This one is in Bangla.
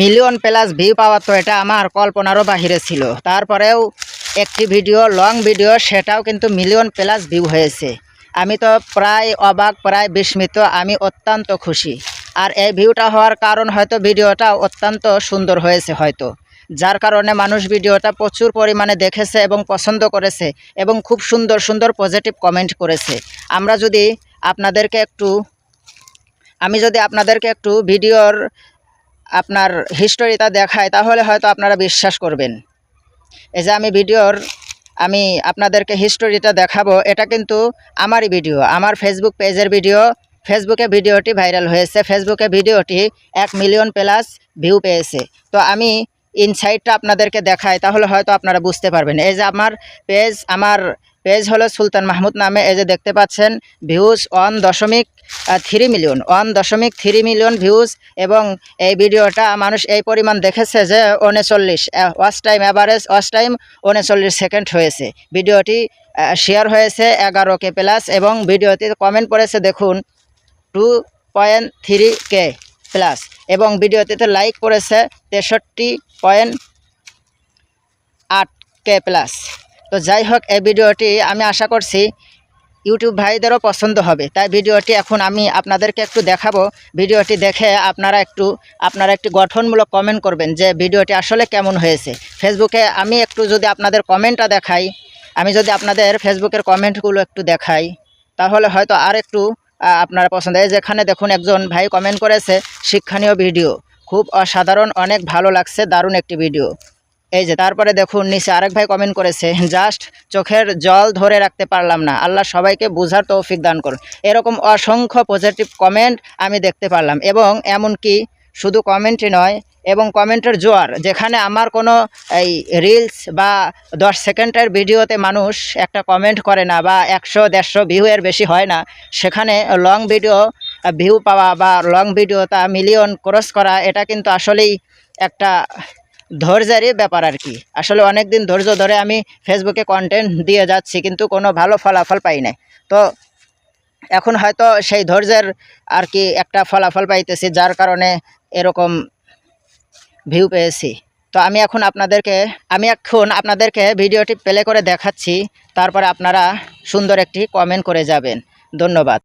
মিলিয়ন প্লাস ভিউ পাওয়া তো এটা আমার কল্পনারও বাহিরে ছিল। তারপরেও একটি ভিডিও লং ভিডিও সেটাও কিন্তু মিলিয়ন প্লাস ভিউ হয়েছে। আমি তো প্রায় অবাক, প্রায় বিস্মিত, আমি অত্যন্ত খুশি। আর এই ভিউটা হওয়ার কারণ হয়তো ভিডিওটা অত্যন্ত সুন্দর হয়েছে হয়তো। যার কারণে মানুষ ভিডিওটা প্রচুর পরিমাণে দেখেছে এবং পছন্দ করেছে এবং খুব সুন্দর সুন্দর পজিটিভ কমেন্ট করেছে। আমরা যদি আপনাদেরকে একটু, আমি যদি আপনাদেরকে একটু ভিডিওর আপনার হিস্টোরিটা দেখাই তাহলে হয়তো আপনারা বিশ্বাস করবেন। এই যে আমি ভিডিওর, আমি আপনাদেরকে হিস্টোরিটা দেখাবো, এটা কিন্তু আমারই ভিডিও আমার ফেসবুক পেজের ভিডিও ফেসবুকে ভিডিওটি ভাইরাল হয়েছে ফেসবুকে ভিডিওটি এক মিলিয়ন প্লাস ভিউ পেয়েছে। তো আমি ইনসাইটটা আপনাদেরকে দেখাই, তাহলে হয়তো আপনারা বুঝতে পারবেন। এই যে আমার পেজ আমার পেজ হলো সুলতান মাহমুদ নামে, এই যে দেখতে পাচ্ছেন ভিউজ ওয়ান দশমিক থ্রি মিলিয়ন ওয়ান দশমিক থ্রি মিলিয়ন ভিউজ এবং এই ভিডিওটা মানুষ এই পরিমাণ দেখেছে যে উনচল্লিশ watch time average watch time উনচল্লিশ সেকেন্ড হয়েছে। ভিডিওটি শেয়ার হয়েছে এগারো কে প্লাস এবং ভিডিওতে কমেন্ট পড়েছে দেখুন two point three K plus এবং ভিডিওটিতে লাইক করেছে তেষট্টি পয়েন্ট আট কে প্লাস তো যাই হোক, এই ভিডিওটি আমি আশা করছি ইউটিউব ভাইদেরও পছন্দ হবে। তাই ভিডিওটি এখন আমি আপনাদেরকে একটু দেখাবো। ভিডিওটি দেখে আপনারা একটু, আপনারা একটি গঠনমূলক কমেন্ট করবেন যে ভিডিওটি আসলে কেমন হয়েছে। ফেসবুকে আমি একটু যদি আপনাদের কমেন্টটা দেখাই, আমি যদি আপনাদের ফেসবুকের কমেন্টগুলো একটু দেখাই, তাহলে হয়তো আর একটু আপনারা পছন্দ এই যেখানে দেখুন, একজন ভাই কমেন্ট করেছে, শিক্ষণীয় ভিডিও। খুব অসাধারণ, অনেক ভালো লাগছে, দারুণ একটি ভিডিও। এই যে, তারপরে দেখুন, নিচে আরেক ভাই কমেন্ট করেছে জাস্ট চোখের জল ধরে রাখতে পারলাম না। আল্লাহ সবাইকে বোঝার তৌফিক দান করুন। এরকম অসংখ্য পজিটিভ কমেন্ট আমি দেখতে পারলাম এবং এমনকি শুধু কমেন্টই নয়, এবং কমেন্টের জোয়ার, যেখানে আমার কোনো এই রিলস বা দশ সেকেন্ডের ভিডিওতে মানুষ একটা কমেন্ট করে না বা একশো, দেড়শো ভিউ এর বেশি হয় না, সেখানে লং ভিডিও ভিউ পাওয়া বা লং ভিডিও তা মিলিয়ন ক্রস করা, এটা কিন্তু আসলেই একটা ধৈর্যেরই ব্যাপার আর কি। আসলে অনেক দিন ধৈর্য ধরে আমি ফেসবুকে কন্টেন্ট দিয়ে যাচ্ছি, কিন্তু কোনো ভালো ফলাফল পাই নাই। তো এখন হয়তো সেই ধৈর্যের আর কি একটা ফলাফল পাইতেছি, যার কারণে এরকম ভিউ পেয়েছি। তো আমি এখন আপনাদেরকে, আমি এখন আপনাদেরকে ভিডিওটি প্লে করে দেখাচ্ছি, তারপরে আপনারা সুন্দর একটি কমেন্ট করে যাবেন। ধন্যবাদ।